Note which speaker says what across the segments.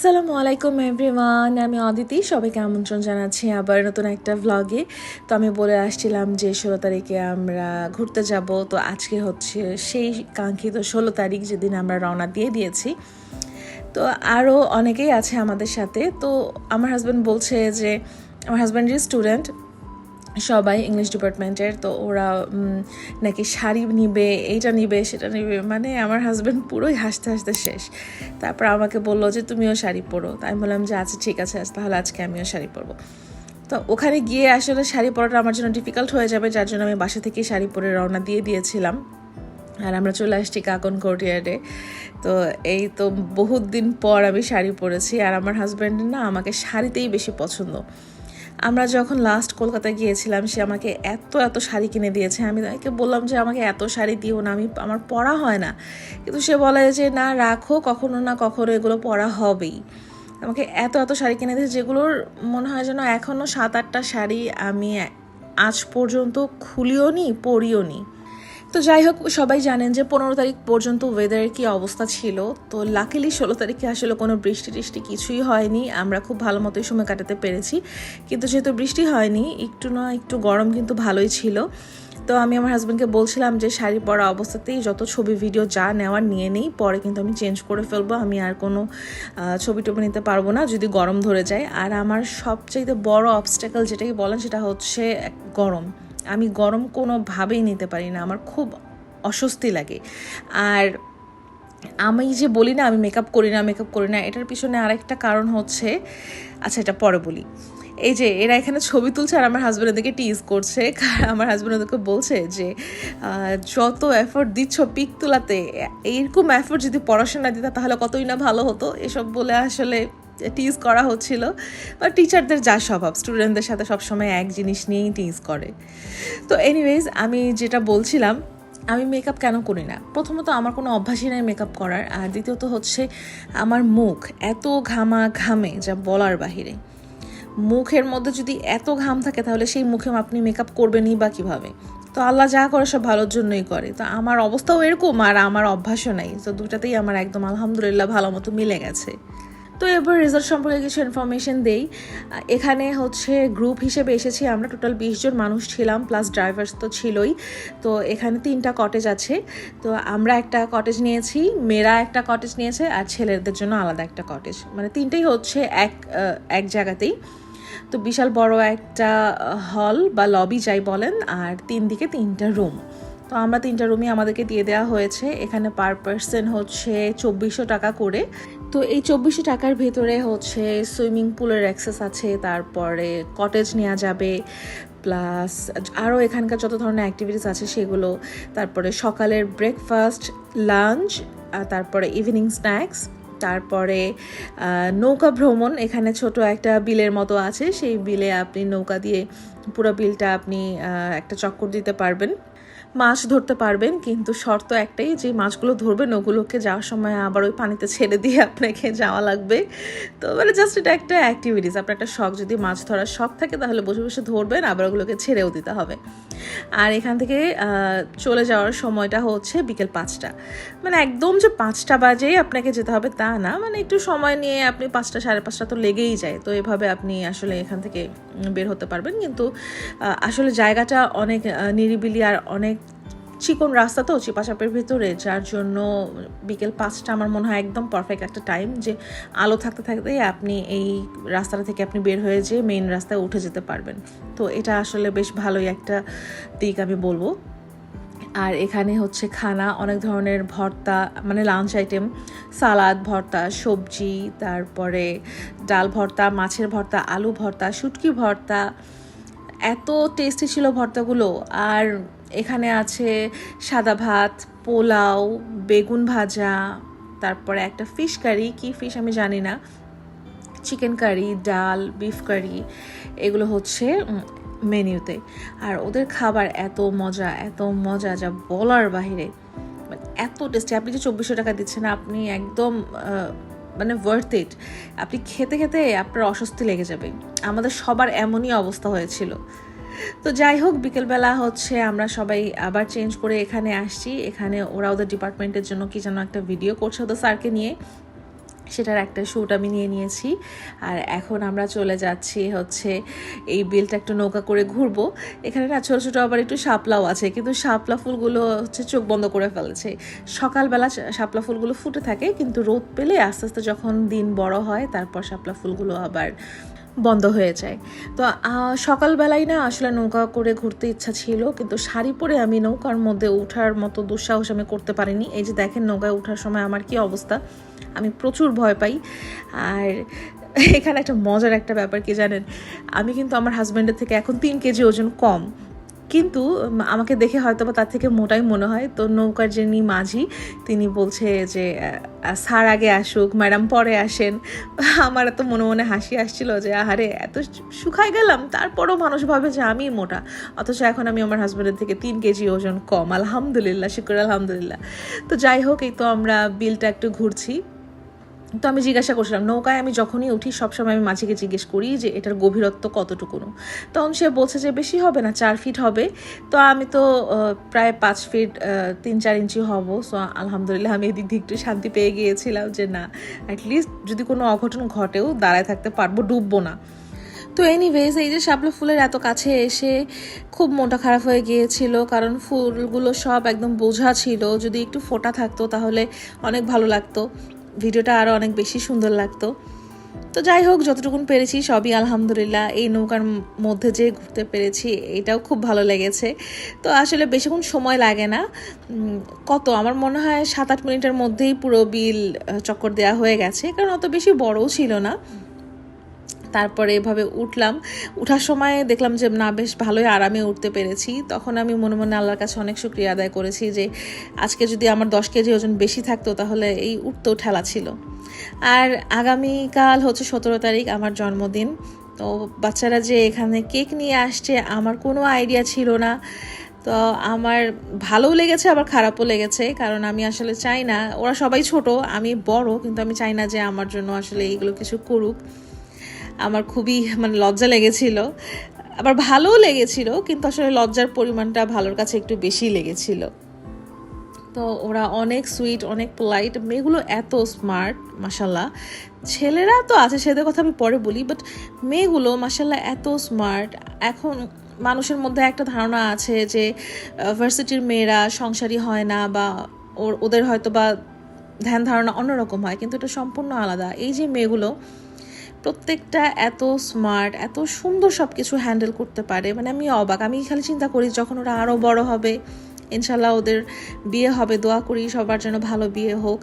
Speaker 1: আসসালামু আলাইকুম এভরিওয়ান আমি অদিতি, সবাইকে আমন্ত্রণ জানাচ্ছি আবার নতুন একটা ভ্লগে তো আমি বলে আসছিলাম যে, ষোলো তারিখে আমরা ঘুরতে যাব। তো আজকে হচ্ছে সেই কাঙ্ক্ষিত ষোলো তারিখ যেদিন আমরা রওনা দিয়ে দিয়েছি। তো আরও অনেকেই আছে আমাদের সাথে। তো আমার হাজব্যান্ড বলছে যে, আমার হাজব্যান্ড যে স্টুডেন্ট সবাই ইংলিশ ডিপার্টমেন্টের তো ওরা নাকি শাড়ি নিবে, এইটা নিবে, সেটা নিবে মানে আমার হাজব্যান্ড পুরোই হাসতে হাসতে শেষ। তারপর আমাকে বলল যে, তুমিও শাড়ি পরো। তাই বললাম যে আচ্ছা ঠিক আছে তাহলে আজকে আমিও শাড়ি পরবো। তো ওখানে গিয়ে আসলে শাড়ি পরাটা আমার জন্য ডিফিকাল্ট হয়ে যাবে, যার জন্য আমি বাসা থেকেই শাড়ি পরে রওনা দিয়ে দিয়েছিলাম। আর আমরা চলে আসছি কাকন কোর্টিয়ার্ডে তো এই তো বহুত দিন পর আমি শাড়ি পরেছি, আর আমার হাজব্যান্ড না আমাকে শাড়িতেই বেশি পছন্দ। আমরা যখন লাস্ট কলকাতায় গিয়েছিলাম, সে আমাকে এত এত শাড়ি কিনে দিয়েছে। আমি তাকে বললাম যে, আমাকে এত শাড়ি দিও না, আমি, আমার পরা হয় না। কিন্তু সে বলে যে, না, রাখো, কখনো না কখনো এগুলো পরা হবেই। আমাকে এত এত শাড়ি কিনে দিয়েছে, যেগুলোর মনে হয় যেন এখনও সাত, আটটা শাড়ি আমি আজ পর্যন্ত খুলিও নি পরিও নি তো যাই হোক, সবাই জানেন যে পনেরো তারিখ পর্যন্ত ওয়েদারের কি অবস্থা ছিল। তো লাকিলি ষোলো তারিখে আসলে কোনো বৃষ্টি টিষ্টি কিছুই হয়নি। আমরা খুব ভালো মতোই সময় কাটাতে পেরেছি। কিন্তু যেহেতু বৃষ্টি হয়নি, একটু না একটু গরম কিন্তু ভালোই ছিল। তো আমি আমার হাজব্যান্ডকে বলছিলাম যে শাড়ি পরা অবস্থাতেই যত ছবি ভিডিও যা নেওয়ার নিয়ে নেই, পরে কিন্তু আমি চেঞ্জ করে ফেলব। আমি আর কোনো ছবি টবি নিতে পারব না যদি গরম ধরে যায়। আর আমার সবচাইতে বড় অবস্টাকল যেটাই বলেন সেটা হচ্ছে গরম। আমি গরম কোনোভাবেই নিতে পারি না, আমার খুব অস্বস্তি লাগে। আর আমি যে বলি না, আমি মেকআপ করি না মেকআপ করি না, এটার পিছনে আরেকটা কারণ হচ্ছে আচ্ছা এটা পরে বলি। এই যে এরা এখানে ছবি তুলছে আর আমার হাজব্যান্ড ওদেরকে টিজ করছে আমার হাজব্যান্ড ওদেরকে বলছে যে যত এফোর্ট দিচ্ছ পিক তোলাতে এইরকম এফোর্ট যদি পড়াশোনা দিতে তাহলে কতই না ভালো হতো? এসব বলে আসলে টিজ করা হচ্ছিল বা টিচারদের যা স্বভাব স্টুডেন্টদের সাথে সবসময় এক জিনিস নিয়েই টিজ করে। তো এনিওয়েজ আমি যেটা বলছিলাম, আমি মেকআপ কেন করি না? প্রথমত আমার কোনো অভ্যাসই নাই মেকআপ করার, আর দ্বিতীয়ত হচ্ছে আমার মুখ এত ঘামা ঘামে যা বলার বাহিরে। মুখের মধ্যে যদি এত ঘাম থাকে, তাহলে সেই মুখে আপনি মেকআপ করবেনই বা কীভাবে? তো আল্লাহ যা করে, সব ভালোর জন্যই করে। তো আমার অবস্থাও এরকম, আর আমার অভ্যাসও নাই। তো দুটাতেই আমার একদম আলহামদুলিল্লাহ ভালো মতো মিলে গেছে। তো এবার রেজাল্ট সম্পর্কে কিছু ইনফরমেশন দেই। এখানে হচ্ছে গ্রুপ হিসেবে এসেছি আমরা টোটাল বিশ জন মানুষ ছিলাম প্লাস ড্রাইভার্স তো ছিলই। তো এখানে তিনটা কটেজ আছে। তো আমরা একটা কটেজ নিয়েছি, মেয়েরা একটা কটেজ নিয়েছে, আর ছেলেদের জন্য আলাদা একটা কটেজ মানে তিনটেই হচ্ছে এক এক জায়গাতেই। তো বিশাল বড় একটা হল বা লবি যাই বলেন, আর তিন দিকে তিনটা রুম তো আমরা তিনটা রুমই আমাদেরকে দিয়ে দেওয়া হয়েছে। এখানে পার পার্সন হচ্ছে চব্বিশশো টাকা করে। তো এই চব্বিশশো টাকার ভেতরে হচ্ছে সুইমিং পুলের অ্যাক্সেস আছে, তারপরে কটেজ নেওয়া যাবে প্লাস আরও এখানকার যত ধরনের অ্যাক্টিভিটিস আছে সেগুলো, তারপরে সকালের ব্রেকফাস্ট লাঞ্চ তারপরে ইভিনিং স্ন্যাক্স তারপরে নৌকা ভ্রমণ, এখানে ছোট একটা বিলের মতো আছে, সেই বিলে আপনি নৌকা দিয়ে পুরো বিলটা আপনি একটা চক্কর দিতে পারবেন। মাছ ধরতে পারবেন, কিন্তু শর্ত একটাই, যে মাছগুলো ধরবেন, ওগুলোকে যাওয়ার সময় আবার ওই পানিতে ছেড়ে দিয়ে আপনাকে যাওয়া লাগবে। তো মানে জাস্ট এটা একটা অ্যাক্টিভিটিস আপনার একটা শখ, যদি মাছ ধরার শখ থাকে, তাহলে বসে বসে ধরবেন, আবার ওগুলোকে ছেড়েও দিতে হবে। আর এখান থেকে চলে যাওয়ার সময়টা হচ্ছে বিকেল পাঁচটা। মানে একদম যে পাঁচটা বাজেই আপনাকে যেতে হবে তা না মানে একটু সময় নিয়ে আপনি পাঁচটা, সাড়ে পাঁচটা তো লেগেই যায়। তো এভাবে আপনি আসলে এখান থেকে বের হতে পারবেন। কিন্তু আসলে জায়গাটা অনেক নিরিবিলি আর অনেক চিকন রাস্তা তো চিপাচাপের ভিতরে, যার জন্য বিকেল পাঁচটা আমার মনে হয় একদম পারফেক্ট একটা টাইম যে আলো থাকতে থাকতেই আপনি এই রাস্তাটা থেকে আপনি বের হয়ে যেয়ে মেইন রাস্তায় উঠে যেতে পারবেন। তো এটা আসলে বেশ ভালোই একটা দিক আমি বলব। আর এখানে হচ্ছে খানা, অনেক ধরনের ভর্তা মানে লাঞ্চ আইটেম সালাদ ভর্তা, সবজি, তারপরে ডাল ভর্তা, মাছের ভর্তা, আলু ভর্তা, শুটকি ভর্তা, এত টেস্টি ছিল ভর্তাগুলো। আর এখানে আছে সাদা ভাত, পোলাও, বেগুন ভাজা, তারপরে একটা ফিশ কারি কি ফিশ আমি জানি না। চিকেন কারি ডাল বিফ কারি এগুলো হচ্ছে মেনিউতে আর ওদের খাবার এত মজা এত মজা যা বলার বাহিরে। মানে এত টেস্টি আপনি যে চব্বিশশো টাকা দিচ্ছেন, আপনি একদম মানে ওয়ার্থ ইট আপনি খেতে খেতে আপনার অস্বস্তি লেগে যাবে। আমাদের সবার এমনই অবস্থা হয়েছিল। তো যাই হোক, বিকেলবেলা হচ্ছে আমরা সবাই আবার চেঞ্জ করে এখানে আসছি। এখানে ওরা ওদের ডিপার্টমেন্টের জন্য কি যেন একটা ভিডিও করছে ওদের স্যারকে নিয়ে। সেটার একটা শ্যুট আমি নিয়ে নিয়েছি। আর এখন আমরা চলে যাচ্ছি হচ্ছে এই বিলটা একটু নৌকা করে ঘুরবো। এখানে না ছোটো ছোটো আবার একটু শাপলাও আছে, কিন্তু শাপলা ফুলগুলো হচ্ছে চোখ বন্ধ করে ফেলেছে। সকালবেলা শাপলা ফুলগুলো ফুটে থাকে, কিন্তু রোদ পেলে আস্তে আস্তে যখন দিন বড় হয়, তারপর শাপলা ফুলগুলো আবার বন্ধ হয়ে যায়। তো সকালবেলায় না আসলে নৌকা করে ঘুরতে ইচ্ছা ছিল, কিন্তু শাড়ি পরে আমি নৌকার মধ্যে ওঠার মতো দুঃসাহস আমি করতে পারিনি। এই যে দেখেন নৌকায় ওঠার সময় আমার কি অবস্থা, আমি প্রচুর ভয় পাই। আর এখানে একটা মজার একটা ব্যাপার কি জানেন? আমি কিন্তু আমার হাজব্যান্ডের থেকে এখন তিন কেজি ওজন কম। কিন্তু আমাকে দেখে হয়তো বা তার থেকে মোটাই মনে হয়। তো নৌকার যিনি মাঝি, তিনি বলছে যে স্যার আগে আসুক, ম্যাডাম পরে আসেন। আমার এত মনে মনে হাসি আসছিল যে, আহারে, এত শুকায় গেলাম, তারপরও মানুষ ভাবে যে আমি মোটা। অথচ এখন আমি আমার হাজব্যান্ডের থেকে তিন কেজি ওজন কম। আলহামদুলিল্লাহ, শুক্র আলহামদুলিল্লাহ। তো যাই হোক, এই তো আমরা বিলটা একটু ঘুরছি। তো আমি জিজ্ঞাসা করছিলাম, নৌকায় আমি যখনই উঠি সবসময় আমি মাঝিকে জিজ্ঞেস করি যে এটার গভীরত্ব কতটুকুনো? তখন সে বলছে যে বেশি হবে না, চার ফিট হবে। তো আমি তো প্রায় পাঁচ ফিট তিন চার ইঞ্চি হব। সো আলহামদুলিল্লাহ আমি এদিক দিয়ে একটু শান্তি পেয়ে গিয়েছিলাম যে না অ্যাটলিস্ট যদি কোনো অঘটন ঘটেও দাঁড়ায় থাকতে পারব, ডুববো না। তো এনিওয়েজ এই যে শাপলা ফুলের এত কাছে এসে খুব মনটা খারাপ হয়ে গিয়েছিল, কারণ ফুলগুলো সব একদম বোঝা ছিল। যদি একটু ফোটা থাকতো তাহলে অনেক ভালো লাগতো। ভিডিওটা আরও অনেক বেশি সুন্দর লাগতো। তো যাই হোক, যতটুকুন পেরেছি সবই আলহামদুলিল্লাহ। এই নৌকার মধ্যে যে ঘুরতে পেরেছি, এটাও খুব ভালো লেগেছে। তো আসলে বেশিক্ষণ সময় লাগে না। কত? আমার মনে হয় সাত আট মিনিটের মধ্যেই পুরো বিল চক্কর দেওয়া হয়ে গেছে। কারণ অত বেশি বড়ও ছিল না। তারপরে এভাবে উঠলাম। উঠার সময় দেখলাম যে, না, বেশ ভালোই আরামে উঠতে পেরেছি। তখন আমি মনে মনে আল্লাহর কাছে অনেক শুক্রিয়া আদায় করেছি যে, আজকে যদি আমার দশ কেজি ওজন বেশি থাকতো, তাহলে এই উঠতেও ঠেলা ছিল। আর আগামীকাল হচ্ছে সতেরো তারিখ, আমার জন্মদিন। তো বাচ্চারা যে এখানে কেক নিয়ে আসছে, আমার কোনো আইডিয়া ছিল না। তো আমার ভালোও লেগেছে, আবার খারাপও লেগেছে। কারণ আমি আসলে চাই না, ওরা সবাই ছোট, আমি বড়, কিন্তু আমি চাই না যে আমার জন্য আসলে এইগুলো কিছু করুক। আমার খুবই মানে লজ্জা লেগেছিল। আবার ভালোও লেগেছিল, কিন্তু আসলে লজ্জার পরিমাণটা ভালোর কাছে একটু বেশি লেগেছিল। তো ওরা অনেক সুইট অনেক পোলাইট মেয়েগুলো এত স্মার্ট মাসাল্লাহ ছেলেরা তো আছে সেদের কথা আমি পরে বলি বাট মেয়েগুলো মাসাল্লাহ এত স্মার্ট এখন মানুষের মধ্যে একটা ধারণা আছে যে ভার্সিটির মেয়েরা সংসারী হয় না বা ওর, ওদের হয়তো বা ধ্যান ধারণা অন্যরকম হয়, কিন্তু এটা সম্পূর্ণ আলাদা। এই যে মেয়েগুলো প্রত্যেকটা এত স্মার্ট এত সুন্দর সব কিছু হ্যান্ডেল করতে পারে। মানে আমি অবাক, আমি খালি চিন্তা করি যখন ওরা আরও বড় হবে, ইনশাল্লাহ ওদের বিয়ে হবে, দোয়া করি সবার জন্য ভালো বিয়ে হোক।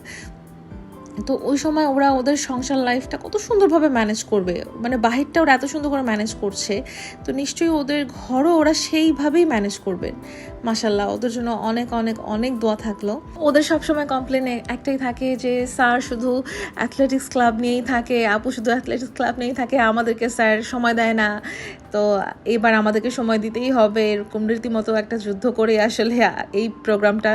Speaker 1: তো ওই সময় ওরা ওদের সংসার লাইফটা কত সুন্দরভাবে ম্যানেজ করবে মানে বাহিরটা ওরা এত সুন্দর করে ম্যানেজ করছে, তো নিশ্চয়ই ওদের ঘরও ওরা সেইভাবেই ম্যানেজ করবে। মাসাল্লাহ ওদের জন্য অনেক অনেক অনেক দোয়া থাকল। ওদের সবসময় কমপ্লেন একটাই থাকে যে, স্যার, শুধু অ্যাথলেটিক্স ক্লাব নিয়েই থাকে, আপু শুধু অ্যাথলেটিক্স ক্লাব নিয়েই থাকে, আমাদেরকে স্যার সময় দেয় না। তো এবার আমাদেরকে সময় দিতেই হবে, এরকম রীতিমতো একটা যুদ্ধ করে আসলে এই প্রোগ্রামটা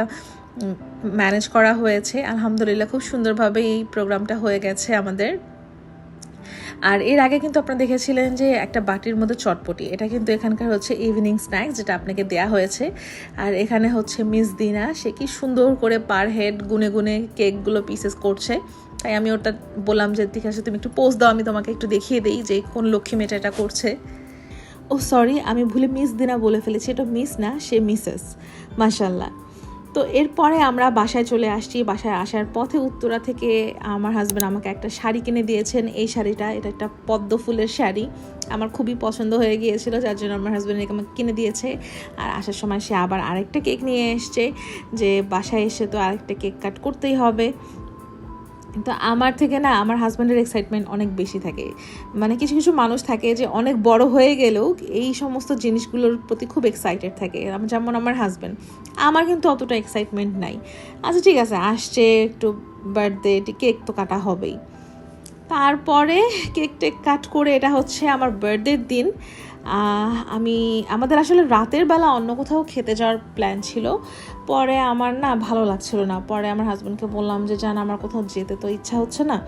Speaker 1: ম্যানেজ করা হয়েছে। আলহামদুলিল্লাহ খুব সুন্দরভাবে এই প্রোগ্রামটা হয়ে গেছে আমাদের। আর এর আগে কিন্তু আপনারা দেখেছিলেন যে একটা বাটির মধ্যে চটপটি, এটা কিন্তু এখানকার হচ্ছে ইভিনিং স্ন্যাক্স যেটা আপনাকে দেয়া হয়েছে। আর এখানে হচ্ছে মিস দিনা, সে কি সুন্দর করে পার হেড গুনে গুনে কেকগুলো পিসেস করছে। তাই আমি ওটা বললাম যে ঠিক আছে তুমি একটু পোস্ট দাও, আমি তোমাকে একটু দেখিয়ে দিই যে কোন লক্ষ্মী মেয়েটা এটা করছে। ও সরি আমি ভুলে মিস দিনা বলে ফেলেছি, এটা মিস না, সে মিসেস মাশাল্লাহ তো এরপরে আমরা বাসায় চলে আসছি। বাসায় আসার পথে উত্তরা থেকে আমার হাজব্যান্ড আমাকে একটা শাড়ি কিনে দিয়েছেন। এই শাড়িটা, এটা একটা পদ্ম ফুলের শাড়ি। আমার খুবই পছন্দ হয়ে গিয়েছিল, যার জন্য আমার হাজব্যান্ড আমাকে কিনে দিয়েছে। আর আসার সময় সে আবার আরেকটা কেক নিয়ে এসছে, যে বাসায় এসে তো আরেকটা কেক কাট করতেই হবে। তো আমার থেকে না, আমার হাজব্যান্ডের এক্সাইটমেন্ট অনেক বেশি থাকে। মানে কিছু কিছু মানুষ থাকে যে অনেক বড় হয়ে গেলেও এই সমস্ত জিনিসগুলোর প্রতি খুব এক্সাইটেড থাকে। যেমন আমার হাজব্যান্ড আমার কিন্তু অতটা এক্সাইটমেন্ট নাই। আচ্ছা ঠিক আছে, আসছে একটু বার্থডে কেক তো কাটা হবেই। তারপরে কেক টেক কাট করে এটা হচ্ছে আমার বার্থডের দিন। আমি, আমাদের আসলে রাতের বেলা অন্য কোথাও খেতে যাওয়ার প্ল্যান ছিল। পরে আমার না ভালো লাগছিল না। পরে আমার হাজব্যান্ডকে বললাম যে, জান, আমার কোথাও যেতে তো ইচ্ছা হচ্ছে না।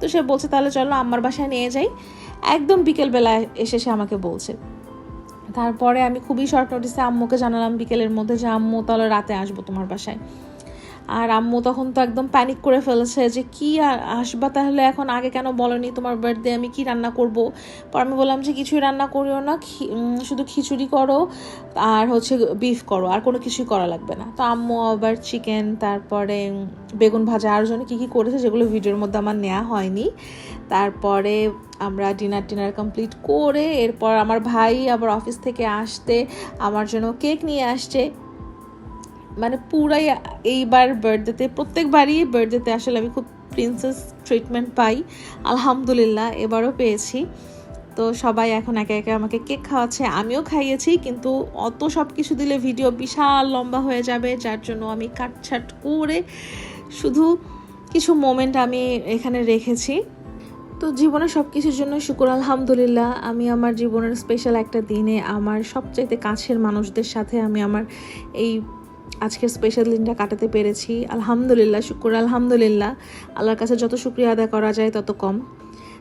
Speaker 1: তো সে বলছে, তাহলে চলো আমার বাসায় নিয়ে যাই। একদম বিকেলবেলা এসে সে আমাকে বলছে। তারপরে আমি খুবই শর্ট নোটিসে আম্মুকে জানালাম বিকেলের মধ্যে যে, আম্মু, তাহলে রাতে আসব তোমার বাসায়। আর আম্মু তখন তো একদম প্যানিক করে ফেলেছে যে, কি আসবা তাহলে? এখন আগে কেন বলনি তোমার বার্থডে আমি কি রান্না করব? পর আমি বললাম যে, কিছুই রান্না করিও না শুধু খিচুড়ি করো আর হচ্ছে বিফ করো, আর কোনো কিছুই করা লাগবে না। তো আম্মু আবার চিকেন তারপরে বেগুন ভাজা, আর জন্য কী কী করেছে যেগুলো ভিডিওর মধ্যে আমার নেওয়া হয়নি। তারপরে আমরা ডিনার টিনার কমপ্লিট করে এরপর আমার ভাই আবার অফিস থেকে আসতে আমার জন্য কেক নিয়ে আসছে। মানে পুরাই এইবার বার্থডেতে প্রত্যেকবারই বার্থডেতে আসলে আমি খুব প্রিন্সেস ট্রিটমেন্ট পাই। আলহামদুলিল্লাহ, এবারও পেয়েছি। তো সবাই এখন একে একে আমাকে কেক খাওয়াচ্ছে, আমিও খাইয়েছি, কিন্তু অত সব কিছু দিলে ভিডিও বিশাল লম্বা হয়ে যাবে, যার জন্য আমি কাটছাট করে শুধু কিছু মোমেন্ট আমি এখানে রেখেছি। তো জীবনে সব কিছুর জন্য শুকুর, আলহামদুলিল্লাহ। আমি আমার জীবনের স্পেশাল একটা দিনে আমার সবচাইতে কাছের মানুষদের সাথে আমি আমার এই আজকের স্পেশাল দিনটা কাটাতে পেরেছি। আলহামদুলিল্লাহ, শুক্র আলহামদুলিল্লাহ। আল্লাহর কাছে যত শুক্রিয়া আদায় করা যায় তত কম।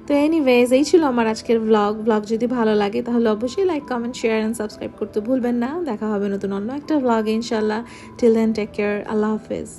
Speaker 1: তো এনিওয়েজ এই ছিল আমার আজকের ব্লগ ব্লগ যদি ভালো লাগে তাহলে অবশ্যই like comment share and subscribe করতে ভুলবেন না। দেখা হবে নতুন অন্য একটা ব্লগে ইনশাল্লাহ টিল দেন টেক কেয়ার আল্লাহ হাফেজ।